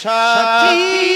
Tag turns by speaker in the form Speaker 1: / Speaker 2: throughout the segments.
Speaker 1: সাথী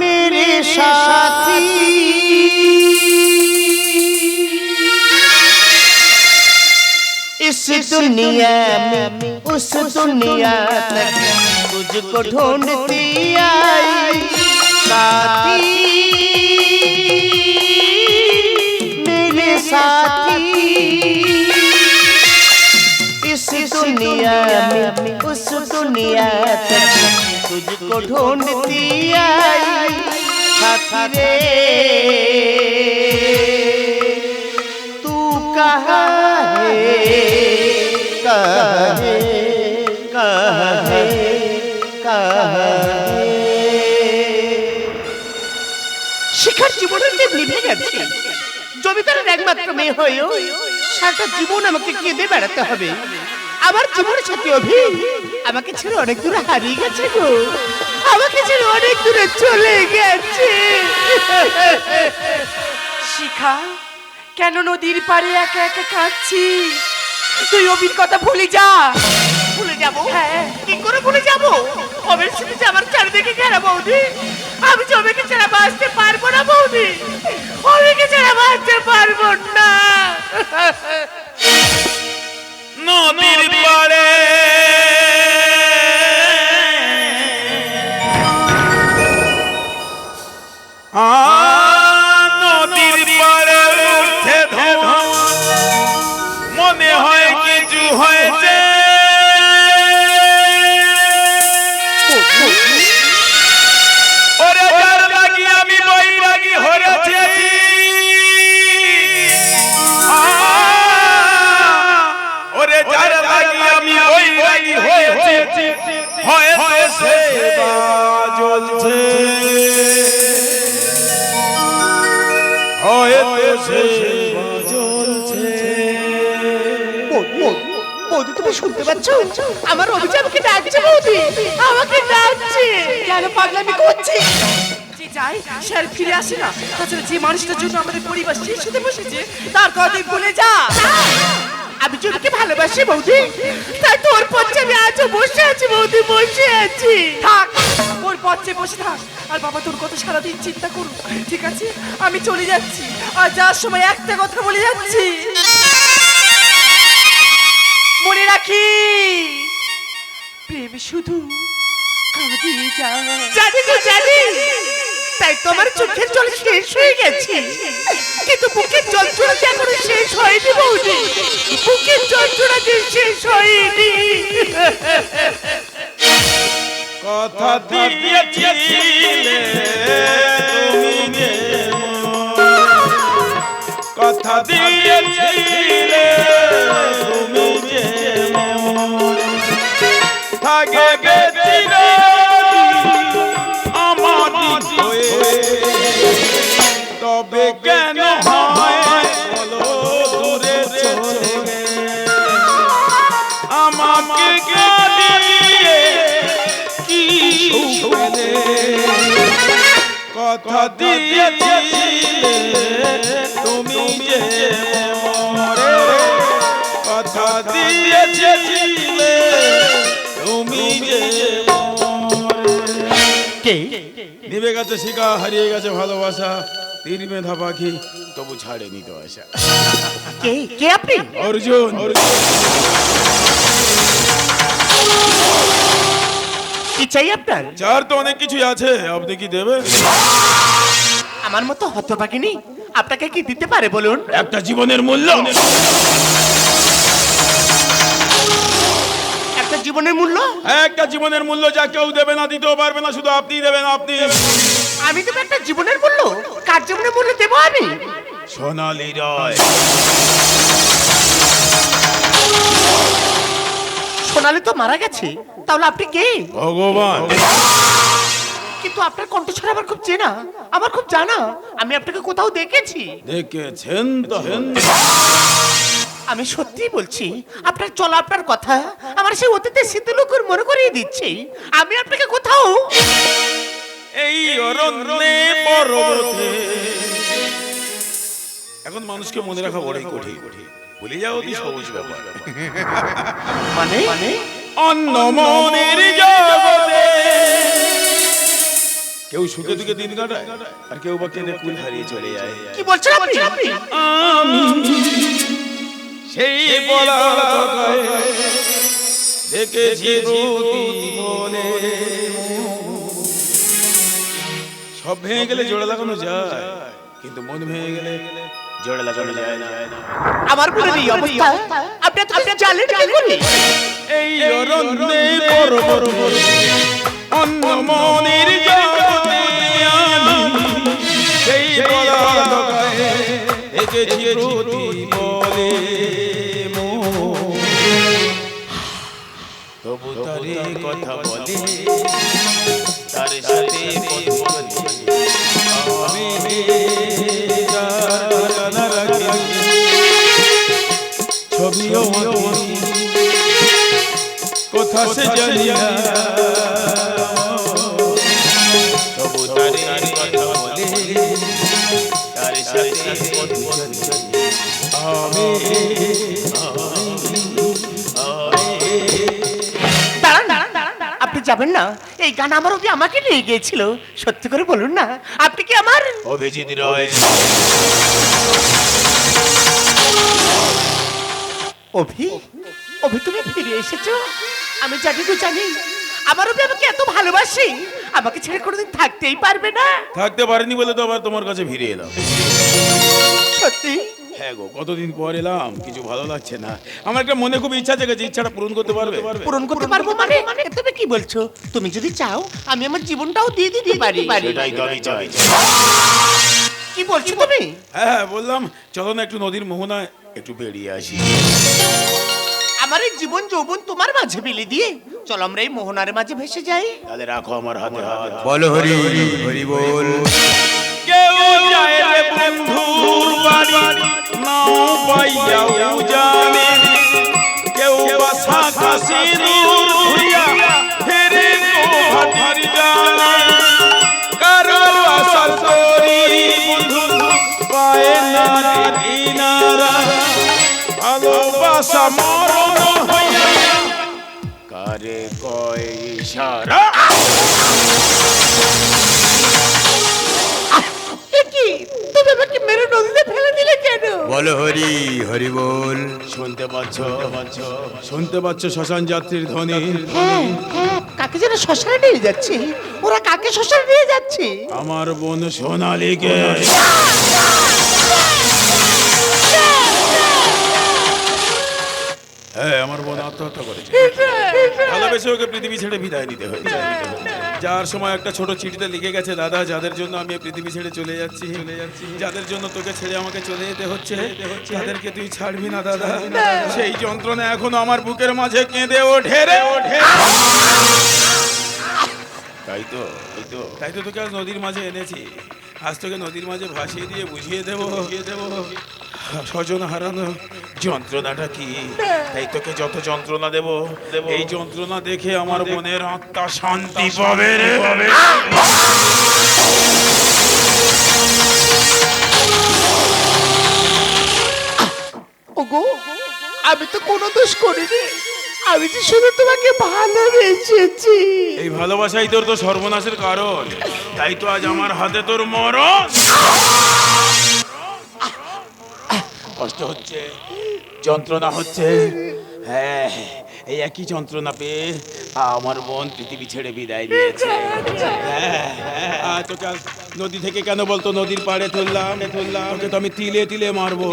Speaker 1: मेरे साथी। इस दुनिया में उस दुनिया तक तुझको ढूंढती आई। साथी। मेरे साथी दुनिया में उस दुनिया तक तुझको ढूंढती आई साथी रे तू कहाँ है कहाँ है कहाँ है कहाँ है শিখার জীবনের দেব নিভে গেছে জমিদারের একমাত্র মেয়ে হয়েও সারাটা জীবন আমাকে কেঁদে বেড়াতে হবে আমার জীবনের সাথে অভি আমাকে ছেড়ে অনেক দূরে হারিয়ে গেছে গো। আমাকে ছেড়ে অনেক দূরে চলে গেছে।
Speaker 2: শিখা কেন নদীর পাড়ে একা একা কাঁদছি তুই অভির কথা ভুলে যা।
Speaker 1: ভুলে যাব?
Speaker 2: হ্যাঁ।
Speaker 1: কি করে ভুলে যাব? অবের সাথে যে আমার চারিদিকে ঘেরা বৌদি। আমি জমিকে ছাড়া বাঁচতে পারব না বৌদি। অবিকে ছাড়া বাঁচতে পারব না।
Speaker 3: নদীর পাড়ে। আ,
Speaker 1: বৌদি তুমি শুনতে পাচ্ছ? আমার ডাকছে বৌদি। আমাকে ডাকছে।
Speaker 2: কেন পাগলামি করছি? যাই ফিরে আসে না। তাছাড়া যে মানুষটার জন্য আমাদের পরিবার শেষ হতে বসেছে তার কথা তুই ভুলে যা।
Speaker 1: আমি জমিকে ভালোবাসি বৌদি তাই তোর পথে আমি আজও বসে আছি বৌদি বসে আছি।
Speaker 2: থাক ওর পথে বসে থাক। আর বাবা তোর কথা সারাদিন চিন্তা করুক। ঠিক আছে? আমি চলে যাচ্ছি। আর যাওয়ার সময় একটা কথা বলে যাচ্ছি। মনে রাখি প্রেম শুধু কাঁদিয়ে যায়।
Speaker 1: জানি গো জানি। তাই তোমার চোখের জল শেষ হয়ে গেছে। কিন্তু বুকের যন্ত্রণা যে এখনও শেষ হয়নি বৌদি। বুকের যন্ত্রণা যে শেষ হয়নি।
Speaker 3: কথা দিয়েছিলে দিয়েছিলে তুমি যে মরে কথা দিয়েছিলে তুমি যে
Speaker 1: কে?
Speaker 3: নিবে গেছে শিকা হারিয়ে গেছে ভালোবাসা তীর মেধা পাখি তবু ছাড়েনি তো আশা।
Speaker 1: কে? কে আপনি?
Speaker 3: অর্জুন অর্জুন।
Speaker 1: কি চাই আপনার?
Speaker 3: চার তো অনেক কিছুই আছে আপনি কি দেবেন?
Speaker 1: আমার মতো হতভাগিনী আপনাকে কি দিতে পারে বলুন?
Speaker 3: একটা জীবনের মূল্য।
Speaker 1: একটা জীবনের মূল্য?
Speaker 3: একটা জীবনের মূল্য যা কেউ দেবে না দিতেও পারবে না শুধু আপনি দেবেন আপনি
Speaker 1: আমি দেবো একটা জীবনের মূল্য? কার জীবনের মূল্য দেবো আমি?
Speaker 3: সোনালি রয়।
Speaker 1: সোনালি তো মারা গেছে তাহলে আপনি কে?
Speaker 3: ভগবান।
Speaker 1: কিন্তু আপনার কণ্ঠস্বর আমার খুব চেনা আমার খুব জানা আমি আপনাকে কোথাও দেখেছি।
Speaker 3: দেখেছেন তো।
Speaker 1: আমি সত্যি বলছি আপনার চলা আপনার কথা আমার সেই অতীতের শীতলুকুর মনে করিয়ে দিচ্ছে আমি আপনাকে কোথাও
Speaker 3: এই অরণ্যে পর্বতে। এখন মানুষকে মনে রাখা বড়ই কঠিন কঠিন। ভুলে যাও অতি সহজ ব্যাপার।
Speaker 1: মানে? মানে?
Speaker 3: অন্য মনের জগতে। কেউ সুখে দুঃখে দিন কাটায় আর কেউ বা কেঁদে কুল হারিয়ে চলে যায়।
Speaker 1: কি বলছেন আপনি? আপনি?
Speaker 3: আমি সেই বলা দেখেছি মনে। সব ভেঙে গেলে জোড়া লাগানো যায় কিন্তু মন ভেঙে গেলে জোড়া লাগানো যায় না।
Speaker 1: আমার মনে এই অবস্থা আপনি এত কিছু জানলেন কি করে
Speaker 3: এই অরণ্যে পর্বত অন্য মনের জগতে আমি সেই বলা দেখেছি প্রতি বলে তবু তারে কথা বলে তার সাথে কোথা সে তবু তারে কথা বলে তার সাথে পথ চলে। আমি
Speaker 1: দাঁড়ান দাঁড়ান দাঁড়ান দাঁড়ান। আপনি যাবেন না? এই গান আমার অবধি আমাকে নিয়ে গিয়েছিল। সত্যি করে বলুন না। আপনি কি আমার
Speaker 3: অভিজিৎ রয়
Speaker 1: অভি অভি তুমি ফিরে এসেছ? আমি জানি তো জানি। আমার অভি আমাকে এত ভালোবাসি আমাকে ছেড়ে কোনোদিন থাকতেই পারবে না।
Speaker 3: থাকতে পারিনি বলে তো আবার তোমার কাছে ফিরে এলাম।
Speaker 1: সত্যি?
Speaker 3: হ্যাঁ গো কতদিন পর এলাম কিছু ভালো লাগছে না। আমার একটা মনে খুব ইচ্ছা জেগেছে ইচ্ছাটা পূরণ করতে পারবে?
Speaker 1: পূরণ করতে পারব মানে? মানে? তুমি কি বলছো? তুমি যদি চাও আমি আমার জীবনটাও দিয়ে দিতে পারি।
Speaker 3: সেটাই তো আমি চাই।
Speaker 1: কি বলছো তুমি?
Speaker 3: হ্যাঁ হ্যাঁ বললাম চলো না একটু নদীর মোহনায় একটু বেরিয়ে আসি।
Speaker 1: আমার এই জীবন যৌবন তোমার মাঝে বিলি দিয়ে। চলো আমরা এই মোহনার মাঝে ভেসে যাই।
Speaker 3: তাহলে রাখো আমার হাতে হাত
Speaker 4: বলো হরি হরি বল।
Speaker 3: কেউ যায় রে বন্ধুর বাড়ি নাও পাইয়াও জানে কেউ বা শাখা সিঁদুর ধুইয়া ফেরে তো গোহাটির জানে ভালোবাসা মরণ কারে কয় ইশারা?
Speaker 1: তুমি আমাকে মেরে নদীতে ফেলে দিলে কেন?
Speaker 4: বলো হরি হরি বল।
Speaker 3: শুনতে পাচ্ছ? শুনতে পাচ্ছ শ্মশান যাত্রীর ধ্বনি?
Speaker 1: হ্যাঁ হ্যাঁ কাকে যেন শ্মশানে নিয়ে যাচ্ছে? ওরা কাকে শ্মশানে নিয়ে যাচ্ছে?
Speaker 3: আমার বোন সোনালীকে। হ্যাঁ আমার বোন আত্মহত্যা করেছে। ভালোবেসে ওকে পৃথিবী ছেড়ে বিদায় নিতে হয়েছে। যার সময় একটা ছোট চিঠিতে লিখে গেছে, দাদা, যাদের জন্য আমি পৃথিবী ছেড়ে চলে যাচ্ছি চলে যাচ্ছি যাদের জন্য তোকে ছেড়ে আমাকে চলে যেতে হচ্ছে, তাদেরকে তুই ছাড়বি না, দাদা। সেই যন্ত্রণা এখনও আমার বুকের মাঝে কেঁদে ওঠে রে। ওঠে তাই তো তাই তো। তাই তো তোকে আজ নদীর মাঝে এনেছি। আজ তোকে নদীর মাঝে ভাসিয়ে দিয়ে বুঝিয়ে দেবো বুঝিয়ে দেবো। স্বজন হারানো যন্ত্রণাটা কি? তাই তোকে যত যন্ত্রণা দেব এই যন্ত্রণা দেখে আমার মনের আত্মা শান্তি পাবে রে। পাবে।
Speaker 1: ওগো আমি তো কোনো দোষ করিনি। আমি তো শুধু তোমাকে ভালোবেসেছি।
Speaker 3: এই ভালোবাসাই তোর তো সর্বনাশের কারণ। তাই তো আজ আমার হাতে তোর মরণ। কষ্ট হচ্ছে যন্ত্রণা হচ্ছে। হ্যাঁ এই একই যন্ত্রণা পেয়ে আমার বোন পৃথিবী ছেড়ে বিদায় নিয়েছে। হ্যাঁ, হ্যাঁ, তোকে নদী থেকে কেন বলতো নদীর পাড়ে তুললাম তুললাম তোকে তো আমি তিলে তিলে মারবো।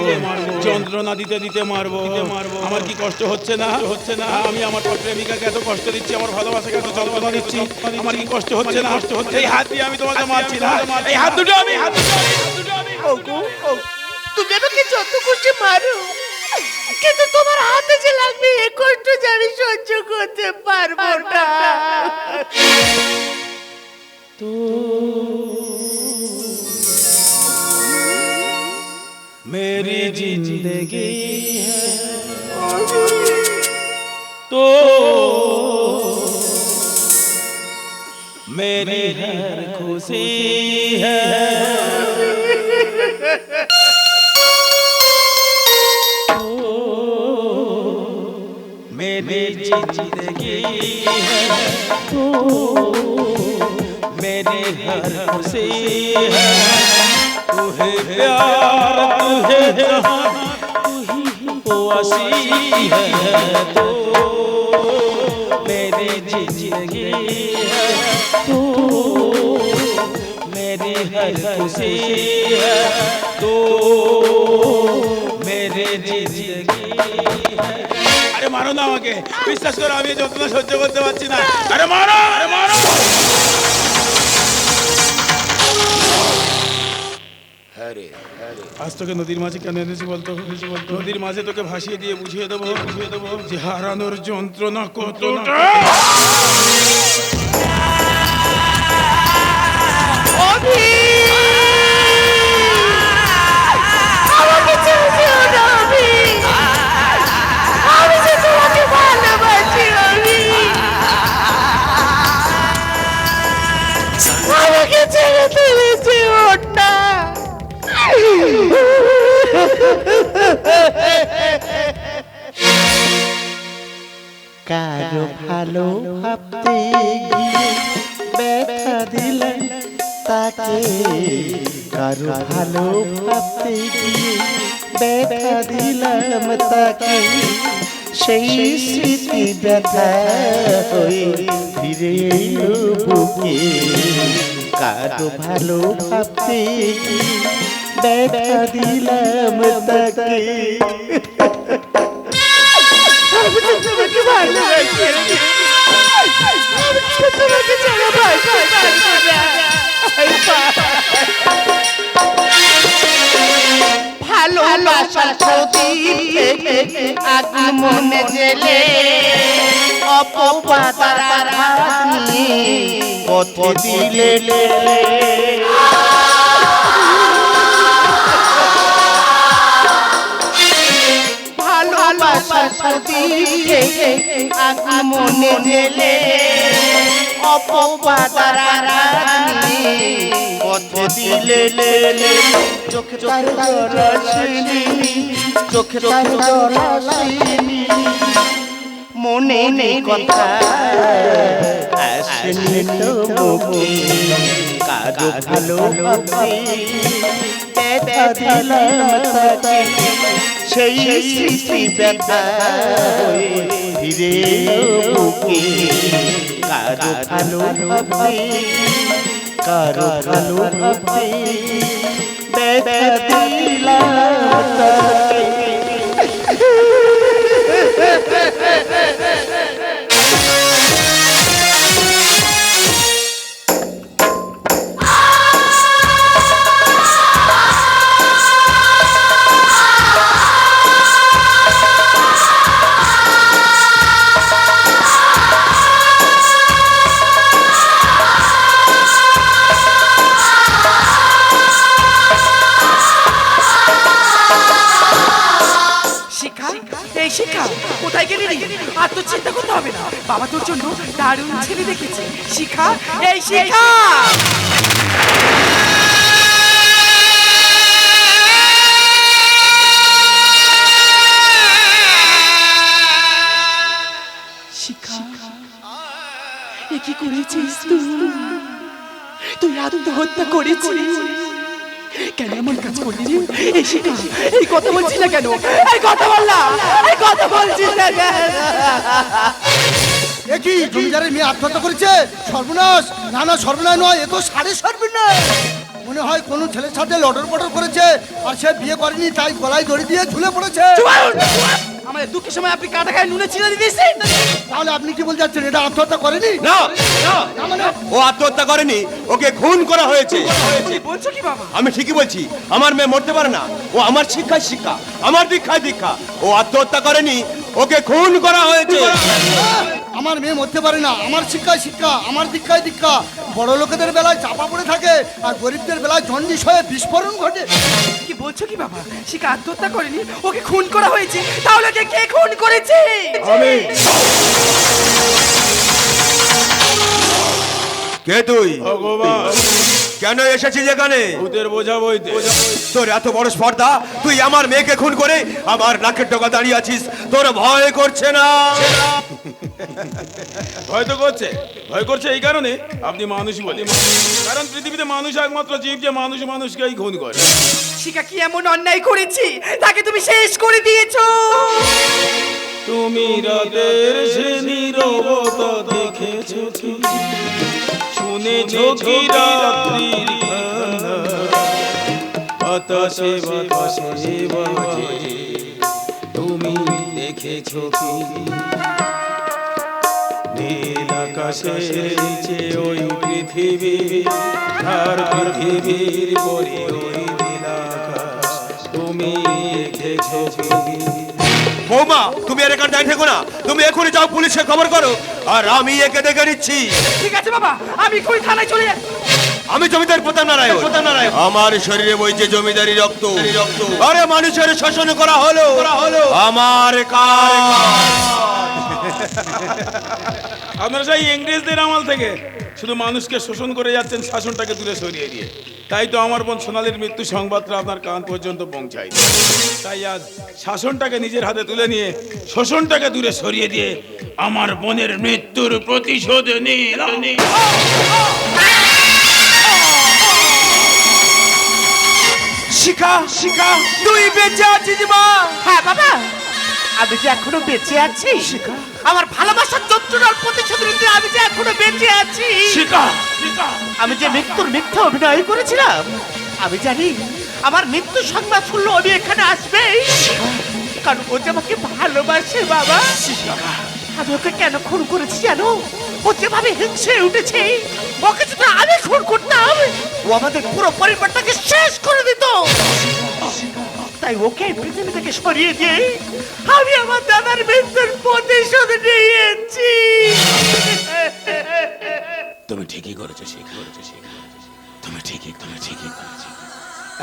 Speaker 3: যন্ত্রণা দিতে দিতে মারবো। মারবো আমার কি কষ্ট হচ্ছে না? হচ্ছে না আমি আমার প্রেমিকাকে এত কষ্ট দিচ্ছি আমার ভালোবাসাকে এত যন্ত্রণা দিচ্ছি আমার কি কষ্ট হচ্ছে না? কষ্ট হচ্ছে এই হাত দিয়ে আমি তোমাকে মারছি না। এই হাত দুটো আমি হাত দুটো আমি, হাত দুটো আমি।
Speaker 1: তুমি আমাকে যত খুশি মারো কিন্তু তোমার হাতে যে লাগবে এ কষ্ট যে আমি সহ্য করতে পারবো না
Speaker 3: मेरी जिंदगी है तो मेरी हर खुशी है ज़िंदगी है। तू मेरी हर खुशी है। तू है प्यार तू है। जहाँ तू ही। है मेरी ज़िंदगी है। तू मेरी हर खुशी है। तू मेरी ज़िंदगी আরে মারো না আমাকে। বিশ্বাস করো আমি যন্ত্রণা সহ্য করতে পারছি না। আরে মারো আরে মারো। আজ তোকে নদীর মাঝে কেন এনেছি বলতো? বলতো নদীর মাঝে তোকে ভাসিয়ে দিয়ে বুঝিয়ে দেবো। বুঝিয়ে দেবো যে হারানোর যন্ত্রণা কতটা?
Speaker 1: অভি কারও ভালো ভাবতে গিয়ে ব্যথা দিলাম তাকে সেই স্মৃতি ব্যথা হয়ে ফিরে বুকে কারও ভালো ভাবতে ব্যথা দিলাম তাকে আমি ভালোবাসার প্রদীপ আগুন মনে জেলে অপবাদার নিয়ে দিলে ভালোবাসার প্রদীপ আগুন মনে জেলে অপবাদার আঘাত নিয়ে পথ দিলে চোখে তার জরাসিনী চোখে তার জরাসিনী মনে নেই কথা সেই ব্যথা এলো বুকে কারও ভালো ভাবে কারও ভালো ভাবে ব্যথা দিলাম তাকে।
Speaker 2: কোথায় করতে হবে না। বাবা তোর জন্য দারুণ ছেলে দেখেছে। শিখা, এই শিখা! কি করেছিস তুই? তুই আত্মহত্যা করেছিস? কেন এমন কাজ করলি রে? এই শিখা এই কথা বলছিস না কেন? এই কথা বল না এই কথা বলছিস না কেন?
Speaker 5: একই জমিদারের মেয়ে আত্মহত্যা করেছে? সর্বনাশ। না না সর্বনাশ নয় এ তো সাড়ে সর্বনাশ। মনে হয় কোনো ছেলের সাথে লটর পটর করেছে আর সে বিয়ে করেনি তাই গলায় দড়ি দিয়ে ঝুলে পড়েছে।
Speaker 2: আমাদের দুঃখের সময় আপনি কাটা খায় নুনে ছিঁড়ে দিয়েছেন?
Speaker 5: তাহলে আপনি কি বলতে চাচ্ছেন এটা আত্মহত্যা করেনি?
Speaker 6: না না।
Speaker 5: না মানে
Speaker 6: ও আত্মহত্যা করেনি ওকে খুন করা হয়েছে।
Speaker 2: বলছো কি বাবা?
Speaker 6: আমি ঠিকই বলছি আমার মেয়ে মরতে পারে না ও আমার শিক্ষায় শিক্ষা আমার দীক্ষায় দীক্ষা। ও আত্মহত্যা করেনি ওকে খুন করা হয়েছে।
Speaker 5: আমার মেয়ে মরতে পারে না আমার শিক্ষায় শিক্ষা আমার দীক্ষায় দীক্ষা। বড় লোকেদের বেলায় চাপা পড়ে থাকে আর গরিবদের বেলায় জন্ডিস হয়ে বিস্ফোরণ ঘটে।
Speaker 2: কি বলছো কি বাবা? শিখা আত্মহত্যা করেনি? ওকে খুন করা হয়েছে। তাহলে ওকে কে খুন করেছে?
Speaker 6: আমি। কে তুই? কেন এসেছিস এখানে?
Speaker 3: ভূতের বোঝা বইতে।
Speaker 6: তোর এত বড় স্পর্ধা তুই আমার মেয়েকে খুন করে আমার নাকের ডগা দাঁড়িয়ে আছিস। তোর ভয় করছে না।
Speaker 3: ভয় তো করছে ভয় করছে এই কারণে আপনি মানুষ বলে। কারণ পৃথিবীতে মানুষ একমাত্র জীব যে মানুষ মানুষকেই খুন করে।
Speaker 2: শিখা কি এমন অন্যায় করেছি? তাকে তুমি শেষ করে দিয়েছ।
Speaker 3: তুমি রাতের সে নীরবতা দেখেছ কি? শুনেছো কি রাত্রির বাতাসে বাতাসে বাজে তুমি দেখেছ কি? নীল আকাশের নিচে ওই পৃথিবী আর পৃথিবীর পরে ওই নীল আকাশ। তুমি দেখেছ কি
Speaker 6: বৌমা তুমি আর এখানে দাঁড়িয়ে না। তুমি এখনই যাও পুলিশে খবর করো আর আমি একে দেখে নিচ্ছি।
Speaker 2: ঠিক আছে বাবা আমি কই থানায় চলে যাচ্ছি।
Speaker 6: আমি জমিদার প্রতাপ নারায়ণ আমার শরীরে বইছে জমিদারি রক্ত। আরে মানুষের শোষণ করা হলো। হলো। আমার কাজ।
Speaker 3: আপনারা সেই ইংরেজদের আমল থেকে শুধু মানুষকে শোষণ করে যাচ্ছেন শাসনটাকে দূরে সরিয়ে দিয়ে। তাই তো আমার বোন সোনালির মৃত্যু সংবাদটা আপনার কান পর্যন্ত পৌঁছায়। তাই আজ শাসনটাকে নিজের হাতে তুলে নিয়ে শোষণটাকে দূরে সরিয়ে দিয়ে আমার বোনের মৃত্যুর প্রতিশোধ নিলাম।
Speaker 6: শিখা শিখা তুই বেঁচে আছিস মা।
Speaker 1: হ্যাঁ বাবা। আমি যে এখনও বেঁচে আছি। আমার ভালোবাসার যন্ত্রণার প্রতিশোধ নিতে আমি যে এখনও বেঁচে আছি। আমি যে মৃত্যুর মিথ্যা অভিনয় করেছিলাম আমি জানি আমার মৃত্যু সংবাদ শুনলো আমি এখানে আসবে। কারণ ও যে আমাকে ভালোবাসে বাবা। আমি ওকে কেন খুন করেছি জানো? ও যেভাবে হিংসে উঠেছে ওকে যদি আমি খুন করতাম ও আমাদের পুরো পরিবারটাকে শেষ করে দিত। তাই ওকে পৃথিবী থেকে সরিয়ে দিয়ে আমি আমার দাদার মৃত্যুর প্রতিশোধ নিয়েছি।
Speaker 3: তুমি ঠিকই করেছ শিখা করেছ শিখা তুমি ঠিকই তুমি ঠিকই করেছ।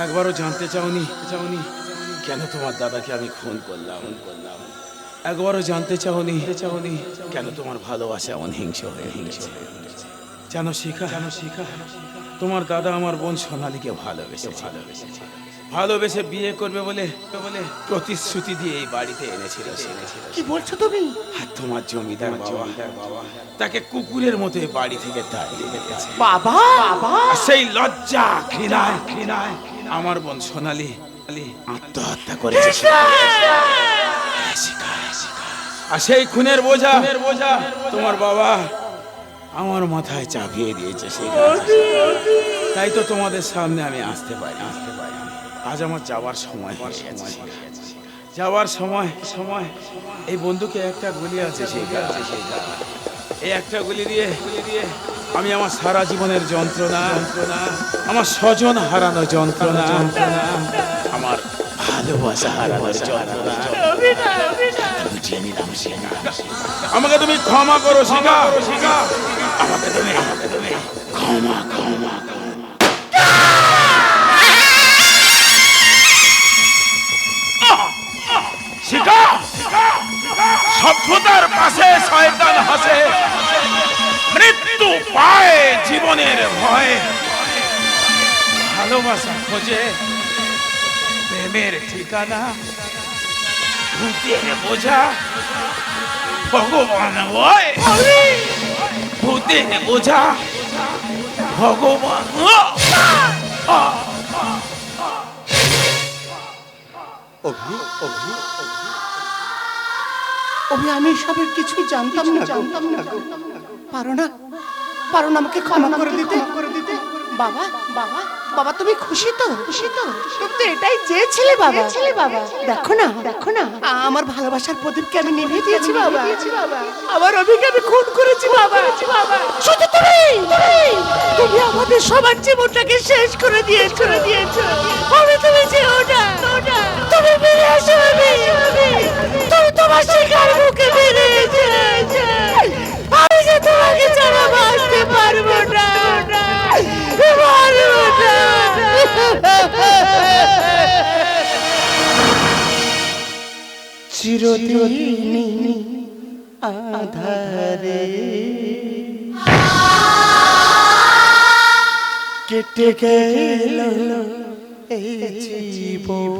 Speaker 3: একবারও জানতে চাওনি? চাওনি। কেন তোমার দাদাকে আমি খুন করলাম? খুন করলাম। একবারও জানতে চাওনি? চাওনি। কেন তোমার ভালোবাসা এমন হিংস হয়ে হিংস হয়ে? জানো শিখা? জানো শিখা? তোমার দাদা আমার বোন সোনালীকে ভালোবেসে ভালোবেসেছে। ভালোবেসে বিয়ে করবে বলে বলে প্রতিশ্রুতি দিয়ে এই বাড়িতে এনেছিল
Speaker 1: কি বলছো তুমি?
Speaker 3: আর তোমার জমিদার বাবা তাকে কুকুরের মতো এই বাড়ি থেকে তাড়িয়ে দিয়েছে।
Speaker 1: বাবা? বাবা?
Speaker 3: সেই লজ্জা ঘৃণায় ঘৃণায় আমার বোন সোনালি আত্মহত্যা করেছে। আর সেই খুনের বোঝা বোঝা। তোমার বাবা আমার মাথায় চাপিয়ে দিয়েছে সেই তাই তো তোমাদের সামনে আমি আসতে পারি আসতে পারি। আজ আমার যাওয়ার সময় যাওয়ার সময় সময়। এই বন্ধুকে একটা গুলি আছে এই একটা গুলি দিয়ে আমি আমার সারা জীবনের যন্ত্রণা, আমার স্বজন হারানো যন্ত্রণা, আমার ভালোবাসা যন্ত্রণা। আমাকে তুমি ক্ষমা করো শিখা আমাকে তুমি ক্ষমা ক্ষমা শয়তান হাসে। মৃত্যু পায় জীবনের ভয়ে। ভালোবাসা খোঁজে, প্রেমের ঠিকানা, ভূতের বোঝা। ভগবান হয়। ভূতের বোঝা। ভগবান
Speaker 1: ওরে আমি সবের কিছুই জানতাম না জানতাম না পারো না পারো না আমাকে ক্ষমা করে দিতে করে দিতে। বাবা বাবা বাবা তুমি খুশি তো? খুশি তো। তুমি তো এটাই চেয়েছিলে বাবা। ছেলে বাবা। দেখো না দেখো না। আমার ভালোবাসার প্রদীপকে আমি নিভে দিয়েছি বাবা। আমার অভিকে আমি খুন করেছি বাবা। শুধু তুমি তুমি আমাদের সবার জীবনটাকে শেষ করে দিয়ে করে দিয়েছ। আমি তুমি যেও ওটা তুমি ফিরে আসো আমি। তোমার শিকার মুখে ফিরে এসেছ আমি যে তোমাকে ছাড়া বাঁচতে পারব না পারব না। চিরদিনই আধারে কেটে গেল এই জীবন।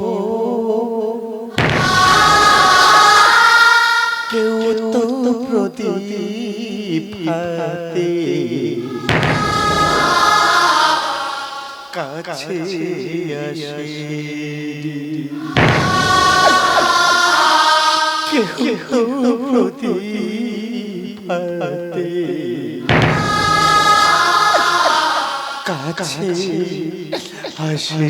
Speaker 1: প্রদীপ হাতে কাছে আসে। কেউ তো প্রদীপ হাতে কাছে আসে।